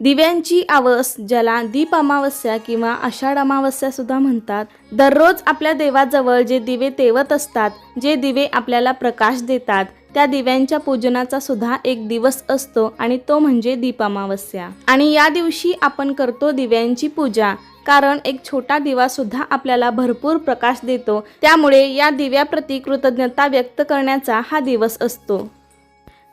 दिव्यांची आवस ज्याला दीप अमावस्या किंवा आषाढ अमावस्या सुद्धा म्हणतात. दररोज आपल्या देवाजवळ जे दिवे तेवत असतात जे दिवे आपल्याला प्रकाश देतात त्या दिव्यांच्या पूजनाचा सुद्धा एक दिवस असतो आणि तो म्हणजे दीप अमावस्या. आणि या दिवशी आपण करतो दिव्यांची पूजा कारण एक छोटा दिवा सुद्धा आपल्याला भरपूर प्रकाश देतो. त्यामुळे या दिव्याप्रती कृतज्ञता व्यक्त करण्याचा हा दिवस असतो.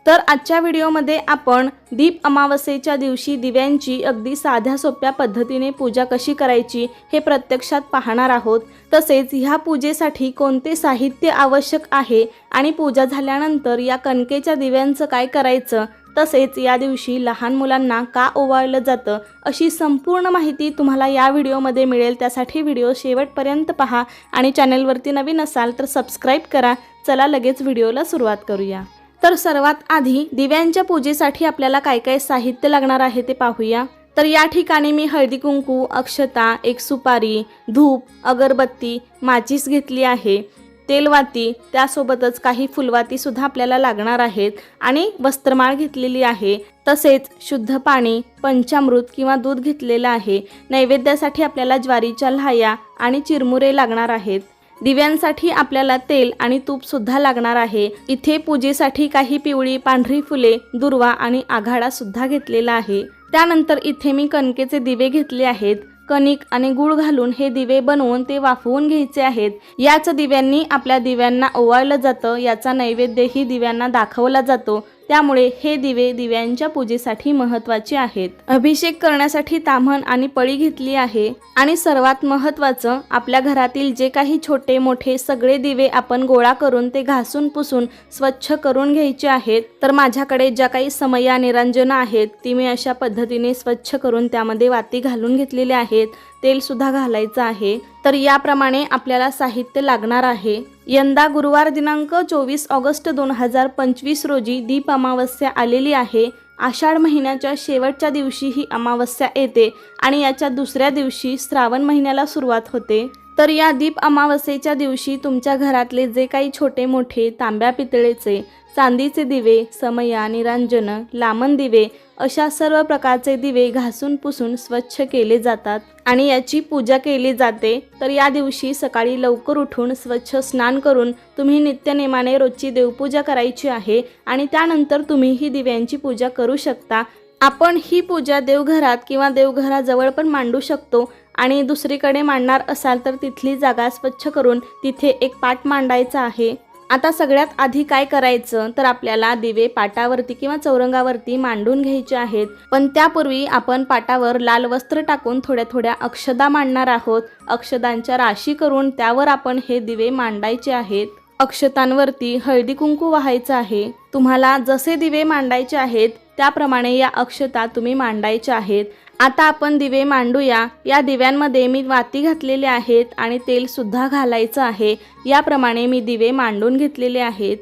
तर आजच्या व्हिडिओमध्ये आपण दीप अमावस्येच्या दिवशी दिव्यांची अगदी साध्या सोप्या पद्धतीने पूजा कशी करायची हे प्रत्यक्षात पाहणार आहोत. तसेच ह्या पूजेसाठी कोणते साहित्य आवश्यक आहे आणि पूजा झाल्यानंतर या कणकेच्या दिव्यांचं काय करायचं? तसेच या दिवशी लहान मुलांना का ओवाळलं जातं? अशी संपूर्ण माहिती तुम्हाला या व्हिडिओमध्ये मिळेल. त्यासाठी व्हिडिओ शेवटपर्यंत पहा आणि चॅनलवरती नवीन असाल तर सबस्क्राईब करा. चला लगेच व्हिडिओला सुरुवात करूया. तर सर्वात आधी दिव्यांच्या पूजेसाठी आपल्याला काय काय साहित्य लागणार आहे ते पाहूया. तर या ठिकाणी मी हळदी कुंकू अक्षता एक सुपारी धूप अगरबत्ती माचीस घेतली आहे. तेलवाती त्यासोबतच काही फुलवाती सुद्धा आपल्याला लागणार आहेत आणि वस्त्रमाळ घेतलेली आहे. तसेच शुद्ध पाणी पंचामृत किंवा दूध घेतलेलं आहे. नैवेद्यासाठी आपल्याला ज्वारीच्या लाह्या आणि चिरमुरे लागणार आहेत. दिव्यांसाठी आपल्याला तेल आणि तूप सुद्धा लागणार आहे. इथे पूजेसाठी काही पिवळी पांढरी फुले दुर्वा आणि आघाडा सुद्धा घेतलेला आहे. त्यानंतर इथे मी कणकेचे दिवे घेतले आहेत. कणिक आणि गुळ घालून हे दिवे बनवून ते वाफवून घ्यायचे आहेत. याच दिव्यांनी आपल्या दिव्यांना ओवाळलं जातं. याचा नैवेद्यही दिव्यांना दाखवला जातो. त्यामुळे हे दिवे दिव्यांच्या पूजेसाठी महत्त्वाचे आहेत. अभिषेक करण्यासाठी ताम्हण आणि पळी घेतली आहे आणि सर्वात महत्त्वाचं आपल्या घरातील जे काही छोटे मोठे सगळे दिवे आपण गोळा करून ते घासून पुसून स्वच्छ करून घ्यायचे आहेत तर माझ्याकडे ज्या काही समया निरंजना आहेत ती मी अशा पद्धतीने स्वच्छ करून त्यामध्ये वाती घालून घेतलेले आहेत तेल सुद्धा घालायचं आहे. तर याप्रमाणे आपल्याला साहित्य लागणार आहे. यंदा गुरुवार दिनांक चोवीस ऑगस्ट दोन हजार पंचवीस रोजी दीप अमावस्या आलेली आहे. आषाढ महिन्याच्या शेवटच्या दिवशी ही अमावस्या येते आणि याच्या दुसऱ्या दिवशी श्रावण महिन्याला सुरुवात होते. तर या दीप अमावस्येच्या दिवशी तुमच्या घरातले जे काही छोटे मोठे तांब्या पितळेचे चांदीचे दिवे समया निरांजन लामण दिवे अशा सर्व प्रकारचे दिवे घासून पुसून स्वच्छ केले जातात आणि याची पूजा केली जाते. तर या दिवशी सकाळी लवकर उठून स्वच्छ स्नान करून तुम्ही नित्यनेमाने रोजची देवपूजा करायची आहे आणि त्यानंतर तुम्ही ही दिव्यांची पूजा करू शकता. आपण ही पूजा देवघरात किंवा देवघराजवळ पण मांडू शकतो आणि दुसरीकडे मांडणार असाल तर तिथली जागा स्वच्छ करून तिथे एक पाट मांडायचा आहे. आता सगळ्यात आधी काय करायचं? तर आपल्याला दिवे पाटावरती किंवा चौरंगावरती मांडून घ्यायचे आहेत. पण त्यापूर्वी आपण पाटावर लाल वस्त्र टाकून थोड्या थोड्या अक्षदा मांडणार आहोत. अक्षदांच्या राशी करून त्यावर आपण हे दिवे मांडायचे आहेत. अक्षतांवरती हळदी कुंकू व्हायचं आहे. तुम्हाला जसे दिवे मांडायचे आहेत त्याप्रमाणे या अक्षता तुम्ही मांडायच्या आहेत. आता आपण दिवे मांडूया. या दिव्यांमध्ये मी वाती घातलेले आहेत आणि तेलसुद्धा घालायचं आहे. याप्रमाणे मी दिवे मांडून घेतलेले आहेत.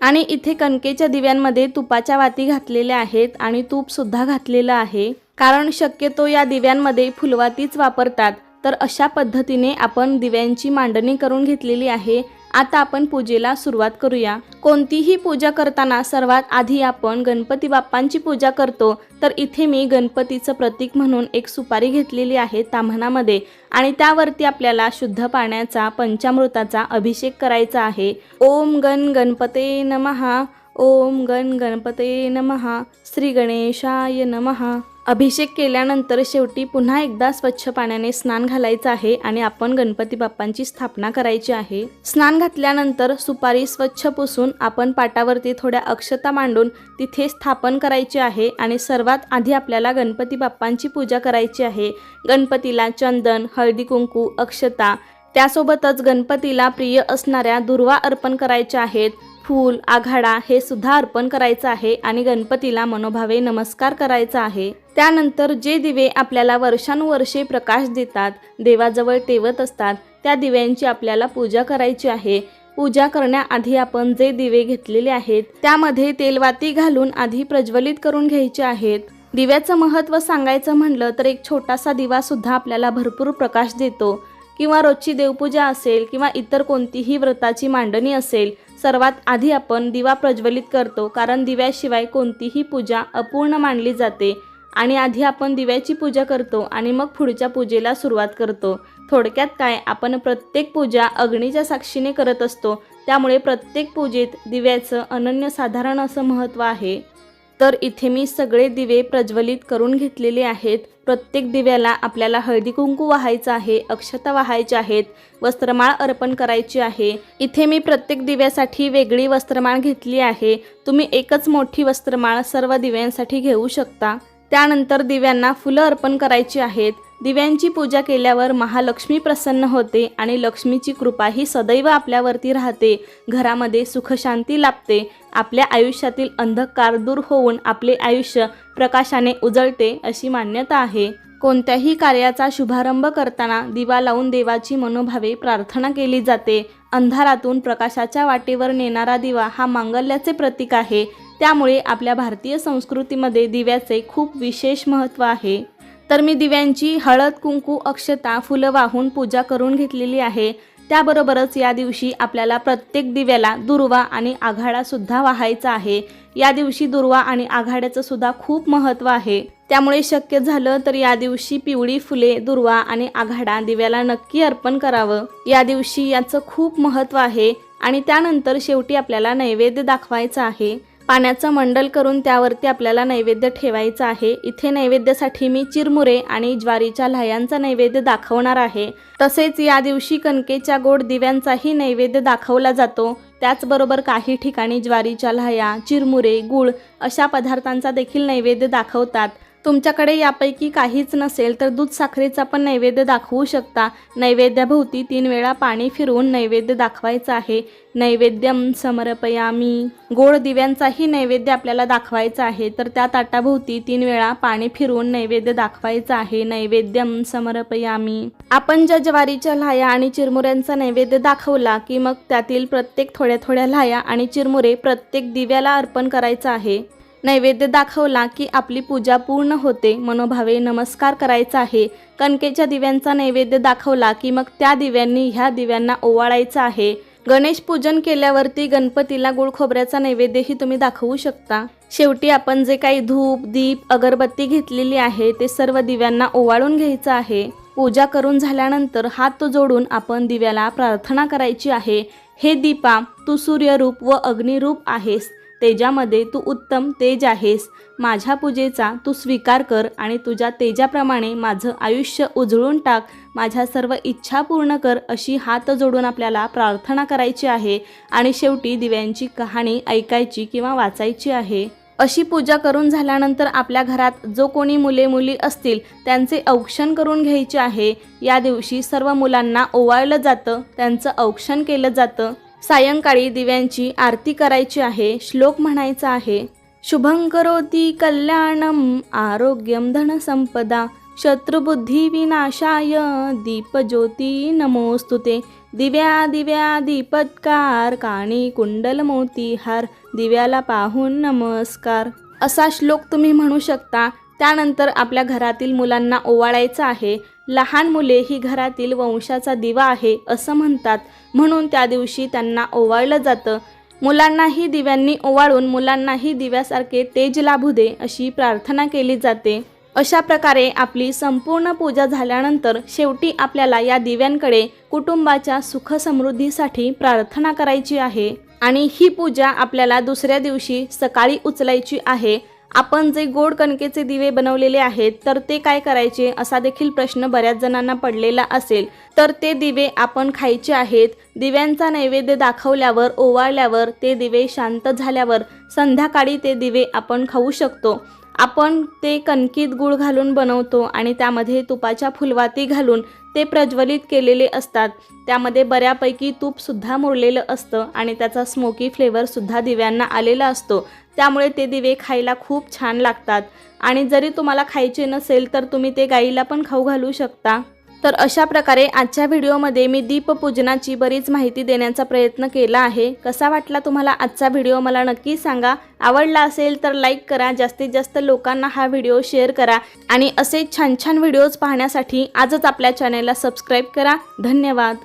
आणि इथे कणकेच्या दिव्यांमध्ये तुपाच्या वाती घातलेल्या आहेत आणि तूपसुद्धा घातलेलं आहे. कारण शक्यतो या दिव्यांमध्ये फुलवातीच वापरतात. तर अशा पद्धतीने आपण दिव्यांची मांडणी करून घेतलेली आहे. आता आपण पूजेला सुरुवात करूया. कोणतीही पूजा करताना सर्वात आधी आपण गणपती बाप्पांची पूजा करतो. तर इथे मी गणपतीचं प्रतीक म्हणून एक सुपारी घेतलेली आहे ताम्हणामध्ये. आणि त्यावरती आपल्याला शुद्ध पाण्याचा पंचामृताचा अभिषेक करायचा आहे. ओम गण गणपते नमहा ओम गण गणपते नमहा श्री गणेशाय नमहा अभिषेक केल्यानंतर शेवटी पुन्हा एकदा स्वच्छ पाण्याने स्नान घालायचं आहे आणि आपण गणपती बाप्पांची स्थापना करायची आहे. स्नान घातल्यानंतर सुपारी स्वच्छ पुसून आपण पाटावरती थोड्या अक्षता मांडून तिथे स्थापन करायचे आहे आणि सर्वात आधी आपल्याला गणपती बाप्पांची पूजा करायची आहे. गणपतीला चंदन हळदी कुंकू अक्षता त्यासोबतच गणपतीला प्रिय असणाऱ्या दुर्वा अर्पण करायच्या आहेत. फूल आघाडा हे सुद्धा अर्पण करायचं आहे आणि गणपतीला मनोभावे नमस्कार करायचा आहे. त्यानंतर जे दिवे आपल्याला वर्षानुवर्षे प्रकाश देतात देवाजवळ तेवत असतात त्या दिव्यांची आपल्याला पूजा करायची आहे. पूजा करण्याआधी आपण जे दिवे घेतलेले आहेत त्यामध्ये तेलवाती घालून आधी प्रज्वलित करून घ्यायचे आहेत. दिव्याचं महत्त्व सांगायचं म्हणलं तर एक छोटासा दिवा सुद्धा आपल्याला भरपूर प्रकाश देतो. किंवा रोजची देवपूजा असेल किंवा इतर कोणतीही व्रताची मांडणी असेल सर्वात आधी आपण दिवा प्रज्वलित करतो कारण दिव्याशिवाय कोणतीही पूजा अपूर्ण मानली जाते. आणि आधी आपण दिव्याची पूजा करतो आणि मग पुढच्या पूजेला सुरुवात करतो. थोडक्यात काय आपण प्रत्येक पूजा अग्नीच्या साक्षीने करत असतो. त्यामुळे प्रत्येक पूजेत दिव्याचं अनन्यसाधारण असं महत्त्व आहे. तर इथे मी सगळे दिवे प्रज्वलित करून घेतलेले आहेत. प्रत्येक दिव्याला आपल्याला हळदी कुंकू वाहायचं आहे अक्षता वाहायच्या आहेत वस्त्रमाळ अर्पण करायची आहे. इथे मी प्रत्येक दिव्यासाठी वेगळी वस्त्रमाळ घेतली आहे. तुम्ही एकच मोठी वस्त्रमाळ सर्व दिव्यांसाठी घेऊ शकता. त्यानंतर दिव्यांना फुलं अर्पण करायची आहेत. दिव्यांची पूजा केल्यावर महालक्ष्मी प्रसन्न होते आणि लक्ष्मीची कृपा ही सदैव आपल्यावरती राहते. घरामध्ये सुखशांती लाभते. आपल्या आयुष्यातील अंधकार दूर होऊन आपले आयुष्य प्रकाशाने उजळते अशी मान्यता आहे. कोणत्याही कार्याचा शुभारंभ करताना दिवा लावून देवाची मनोभावे प्रार्थना केली जाते. अंधारातून प्रकाशाच्या वाटेवर नेणारा दिवा हा मांगल्याचे प्रतीक आहे. त्यामुळे आपल्या भारतीय संस्कृतीमध्ये दिव्याचे खूप विशेष महत्त्व आहे. तर मी दिव्यांची हळद कुंकू अक्षता फुलं वाहून पूजा करून घेतलेली आहे. त्याबरोबरच या दिवशी आपल्याला प्रत्येक दिव्याला दुर्वा आणि आघाडासुद्धा वाहायचा आहे. या दिवशी दुर्वा आणि आघाड्याचं सुद्धा खूप महत्त्व आहे. त्यामुळे शक्य झालं तर या दिवशी पिवळी फुले दुर्वा आणि आघाडा दिव्याला नक्की अर्पण करावं. या दिवशी याचं खूप महत्त्व आहे आणि त्यानंतर शेवटी आपल्याला नैवेद्य दाखवायचा आहे. पाण्याचं मंडल करून त्यावरती आपल्याला नैवेद्य ठेवायचं आहे. इथे नैवेद्यासाठी मी चिरमुरे आणि ज्वारीच्या लाह्यांचा नैवेद्य दाखवणार आहे. तसेच या दिवशी कणकेच्या गोड दिव्यांचाही नैवेद्य दाखवला जातो. त्याचबरोबर काही ठिकाणी ज्वारीच्या लाह्या चिरमुरे गुळ अशा पदार्थांचा देखील नैवेद्य दाखवतात. तुमच्याकडे यापैकी काहीच नसेल तर दूध साखरेचा पण नैवेद्य दाखवू शकता. नैवेद्याभोवती तीन वेळा पाणी फिरवून नैवेद्य दाखवायचं आहे. नैवेद्यम समर्पयामी. गोड दिव्यांचाही नैवेद्य आपल्याला दाखवायचा आहे. तर त्या ताटाभोवती तीन वेळा पाणी फिरवून नैवेद्य दाखवायचं आहे. नैवेद्यम समर्पयामी. आपण ज्या ज्वारीच्या लाया आणि चिरमुऱ्यांचा नैवेद्य दाखवला की मग त्यातील प्रत्येक थोड्या थोड्या लाया आणि चिरमुरे प्रत्येक दिव्याला अर्पण करायचं आहे. नैवेद्य दाखवला की आपली पूजा पूर्ण होते. मनोभावे नमस्कार करायचा आहे. कणकेच्या दिव्यांचा नैवेद्य दाखवला की मग त्या दिव्यांनी ह्या दिव्यांना ओवाळायचं आहे. गणेश पूजन केल्यावरती गणपतीला गुळ खोबऱ्याचा नैवेद्यही तुम्ही दाखवू शकता. शेवटी आपण जे काही धूप दीप अगरबत्ती घेतलेली आहे ते सर्व दिव्यांना ओवाळून घ्यायचं आहे. पूजा करून झाल्यानंतर हात जोडून आपण दिव्याला प्रार्थना करायची आहे. हे दीपा तू सूर्यरूप व अग्निरूप आहेस. तेजामध्ये तू उत्तम तेज आहेस. माझ्या पूजेचा तू स्वीकार कर आणि तुझ्या तेजाप्रमाणे माझं आयुष्य उजळून टाक. माझ्या सर्व इच्छा पूर्ण कर अशी हात जोडून आपल्याला प्रार्थना करायची आहे आणि शेवटी दिव्यांची कहाणी ऐकायची किंवा वाचायची आहे. अशी पूजा करून झाल्यानंतर आपल्या घरात जो कोणी मुले मुली असतील त्यांचे औक्षण करून घ्यायचे आहे. या दिवशी सर्व मुलांना ओवाळलं जातं त्यांचं औक्षण केलं जातं. सायंकाळी दिव्यांची आरती करायची आहे श्लोक म्हणायचा आहे शुभंकरोती कल्याणम आरोग्यम धनसंपदा शत्रुबुद्धी विनाशाय दीपज्योती नमोस्तुते दिव्या दिव्या दीपत्कार काणी कुंडल मोती हार दिव्याला पाहून नमस्कार. असा श्लोक तुम्ही म्हणू शकता. त्यानंतर आपल्या घरातील मुलांना ओवाळायचं आहे. लहान मुले ही घरातील वंशाचा दिवा आहे असं म्हणतात. म्हणून त्या दिवशी त्यांना ओवाळलं जातं. मुलांनाही दिव्यांनी ओवाळून मुलांनाही दिव्यासारखे तेज लाभू दे अशी प्रार्थना केली जाते. अशा प्रकारे आपली संपूर्ण पूजा झाल्यानंतर शेवटी आपल्याला या दिव्यांकडे कुटुंबाच्या सुख समृद्धीसाठी प्रार्थना करायची आहे. आणि ही पूजा आपल्याला दुसऱ्या दिवशी सकाळी उचलायची आहे. आपण जे गोड कणकेचे दिवे बनवलेले आहेत तर ते काय करायचे असा देखील प्रश्न बऱ्याच जणांना पडलेला असेल. तर ते दिवे आपण खायचे आहेत. दिव्यांचा नैवेद्य दाखवल्यावर ओवाळल्यावर ते दिवे शांत झाल्यावर संध्याकाळी ते दिवे आपण खाऊ शकतो. आपण ते कणकीत गूळ घालून बनवतो आणि त्यामध्ये तुपाच्या फुलवाती घालून ते प्रज्वलित केलेले असतात. त्यामध्ये बऱ्यापैकी तूपसुद्धा मुरलेलं असतं आणि त्याचा स्मोकी फ्लेवरसुद्धा दिव्यांना आलेला असतो. त्यामुळे ते दिवे खायला खूप छान लागतात. आणि जरी तुम्हाला खायचे नसेल तर तुम्ही ते गाईला पण खाऊ घालू शकता. तर अशा प्रकारे आजच्या व्हिडिओमध्ये मी दीपपूजनाची बरीच माहिती देण्याचा प्रयत्न केला आहे. कसा वाटला तुम्हाला आजचा व्हिडिओ मला नक्की सांगा. आवडला असेल तर लाईक करा जास्तीत जास्त लोकांना हा व्हिडिओ शेअर करा आणि असे छान छान व्हिडिओज पाहण्यासाठी आजच आपल्या चॅनेलला सबस्क्राईब करा. धन्यवाद.